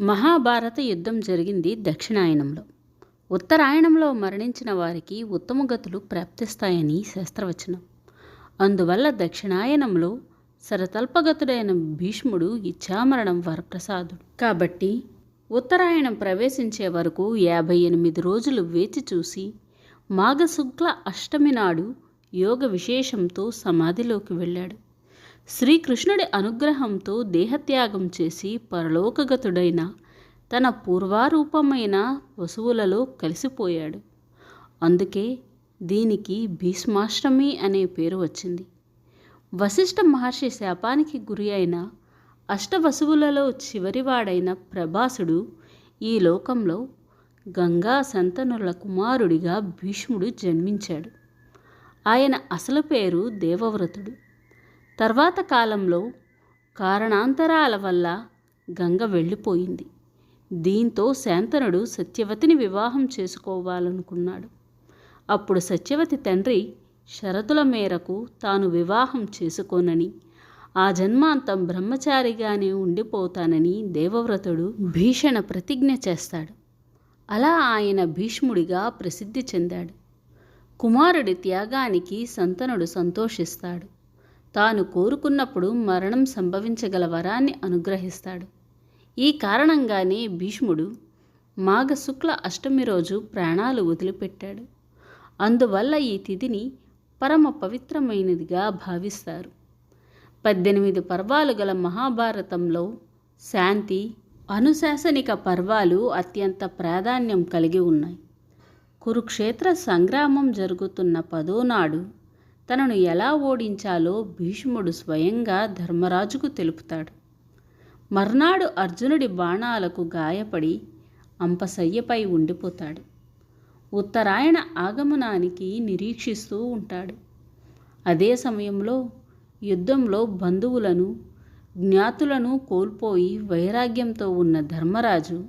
మహాభారత యుద్ధం జరిగింది దక్షిణాయనంలో. ఉత్తరాయణంలో మరణించిన వారికి ఉత్తమ గతులు ప్రాప్తిస్తాయని శాస్త్రవచనం. అందువల్ల దక్షిణాయనంలో సరతల్పగతుడైన భీష్ముడు ఇచ్చామరణం వరప్రసాదుడు. కాబట్టి ఉత్తరాయణం ప్రవేశించే వరకు యాభై ఎనిమిది రోజులు వేచి చూసి మాఘశుక్ల అష్టమి నాడు యోగ విశేషంతో సమాధిలోకి వెళ్ళాడు. శ్రీకృష్ణుడి అనుగ్రహంతో దేహత్యాగం చేసి పరలోకగతుడైన తన పూర్వారూపమైన వసువులలో కలిసిపోయాడు. అందుకే దీనికి భీష్మాష్టమి అనే పేరు వచ్చింది. వశిష్ఠ మహర్షి శాపానికి గురి అయిన అష్టవసువులలో చివరివాడైన ప్రభాసుడు ఈ లోకంలో గంగా సంతనుల కుమారుడిగా భీష్ముడు జన్మించాడు. ఆయన అసలు పేరు దేవవ్రతుడు. తర్వాత కాలంలో కారణాంతరాల వల్ల గంగ వెళ్ళిపోయింది. దీంతో శాంతనుడు సత్యవతిని వివాహం చేసుకోవాలనుకున్నాడు. అప్పుడు సత్యవతి తండ్రి షరతుల మేరకు తాను వివాహం చేసుకోనని ఆ జన్మాంతం బ్రహ్మచారిగానే ఉండిపోతానని దేవవ్రతుడు భీషణ ప్రతిజ్ఞ చేస్తాడు. అలా ఆయన భీష్ముడిగా ప్రసిద్ధి చెందాడు. కుమారుడి త్యాగానికి సంతనుడు సంతోషిస్తాడు. తాను కోరుకున్నప్పుడు మరణం సంభవించగల వరాన్ని అనుగ్రహిస్తాడు. ఈ కారణంగానే భీష్ముడు మాఘ శుక్ల అష్టమి రోజు ప్రాణాలు వదిలిపెట్టాడు. అందువల్ల ఈ తిథిని పరమ పవిత్రమైనదిగా భావిస్తారు. పద్దెనిమిది పర్వాలు గల మహాభారతంలో శాంతి అనుశాసనిక పర్వాలు అత్యంత ప్రాధాన్యం కలిగి ఉన్నాయి. కురుక్షేత్ర సంగ్రామం జరుగుతున్న పదోనాడు తనను ఎలా ఓడించాలో భీష్ముడు స్వయంగా ధర్మరాజుకు తెలుపుతాడు. మర్నాడు అర్జునుడి బాణాలకు గాయపడి అంపసయ్యపై ఉండిపోతాడు. ఉత్తరాయణ ఆగమనానికి నిరీక్షిస్తూ ఉంటాడు. అదే సమయంలో యుద్ధంలో బంధువులను జ్ఞాతులను కోల్పోయి వైరాగ్యంతో ఉన్న ధర్మరాజు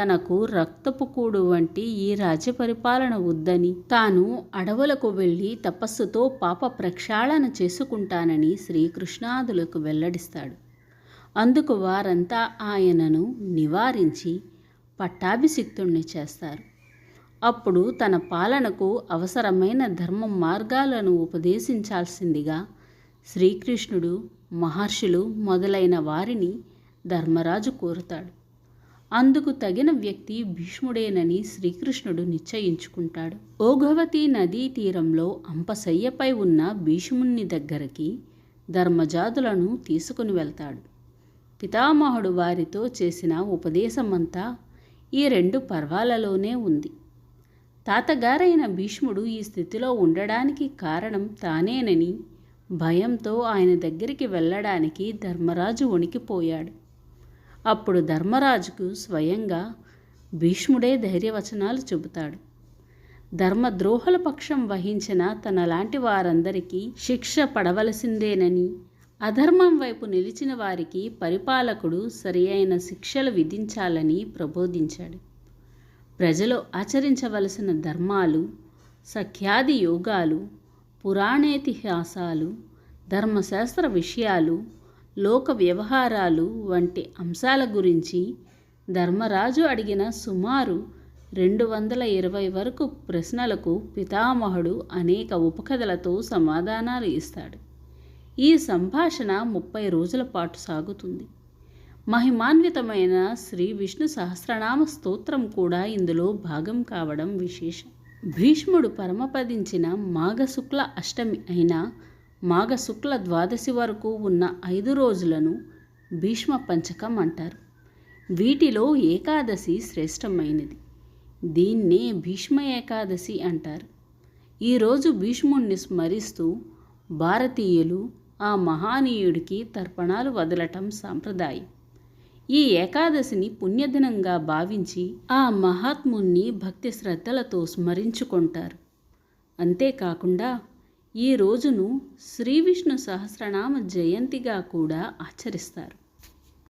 తనకు రక్తపు కూడు వంటి ఈ రాజ్య పరిపాలన వద్దని తాను అడవులకు వెళ్ళి తపస్సుతో పాప ప్రక్షాళన చేసుకుంటానని శ్రీకృష్ణాదులకు వెల్లడిస్తాడు. అందుకు వారంతా ఆయనను నివారించి పట్టాభిషిక్తుణ్ణి చేస్తారు. అప్పుడు తన పాలనకు అవసరమైన ధర్మ మార్గాలను ఉపదేశించాల్సిందిగా శ్రీకృష్ణుడు మహర్షులు మొదలైన వారిని ధర్మరాజు కోరుతాడు. అందుకు తగిన వ్యక్తి భీష్ముడేనని శ్రీకృష్ణుడు నిశ్చయించుకుంటాడు. ఓఘవతి నదీ తీరంలో అంపశయ్యపై ఉన్న భీష్ముని దగ్గరికి ధర్మజాతులను తీసుకుని వెళ్తాడు. పితామహుడు వారితో చేసిన ఉపదేశమంతా ఈ రెండు పర్వాలలోనే ఉంది. తాతగారైన భీష్ముడు ఈ స్థితిలో ఉండడానికి కారణం తానేనని భయంతో ఆయన దగ్గరికి వెళ్ళడానికి ధర్మరాజు వణికిపోయాడు. అప్పుడు ధర్మరాజుకు స్వయంగా భీష్ముడే ధైర్యవచనాలు చెబుతాడు. ధర్మద్రోహుల పక్షం వహించిన తనలాంటి వారందరికీ శిక్ష పడవలసిందేనని అధర్మం వైపు నిలిచిన వారికి పరిపాలకుడు సరి అయిన శిక్షలు విధించాలని ప్రబోధించాడు. ప్రజలు ఆచరించవలసిన ధర్మాలు సఖ్యాది యోగాలు పురాణేతిహాసాలు ధర్మశాస్త్ర విషయాలు లోక వ్యవహారాలు వంటి అంశాల గురించి ధర్మరాజు అడిగిన సుమారు రెండు వందల ఇరవై వరకు ప్రశ్నలకు పితామహుడు అనేక ఉపకథలతో సమాధానాలు ఇస్తాడు. ఈ సంభాషణ ముప్పై రోజుల పాటు సాగుతుంది. మహిమాన్వితమైన శ్రీ విష్ణు సహస్రనామ స్తోత్రం కూడా ఇందులో భాగం కావడం విశేషం. భీష్ముడు పరమపదించిన మాఘశుక్ల అష్టమి అయిన మాఘశుక్ల ద్వాదశి వరకు ఉన్న ఐదు రోజులను భీష్మ పంచకం అంటారు. వీటిలో ఏకాదశి శ్రేష్టమైనది. దీన్నే భీష్మ ఏకాదశి అంటారు. ఈరోజు భీష్ముణ్ణి స్మరిస్తూ భారతీయులు ఆ మహానీయుడికి తర్పణాలు వదలటం సాంప్రదాయం. ఈ ఏకాదశిని పుణ్యదినంగా భావించి ఆ మహాత్ముణ్ణి భక్తి శ్రద్ధలతో స్మరించుకుంటారు. అంతేకాకుండా ఈ రోజును శ్రీ విష్ణు సహస్రనామ జయంతిగా కూడా ఆచరిస్తారు.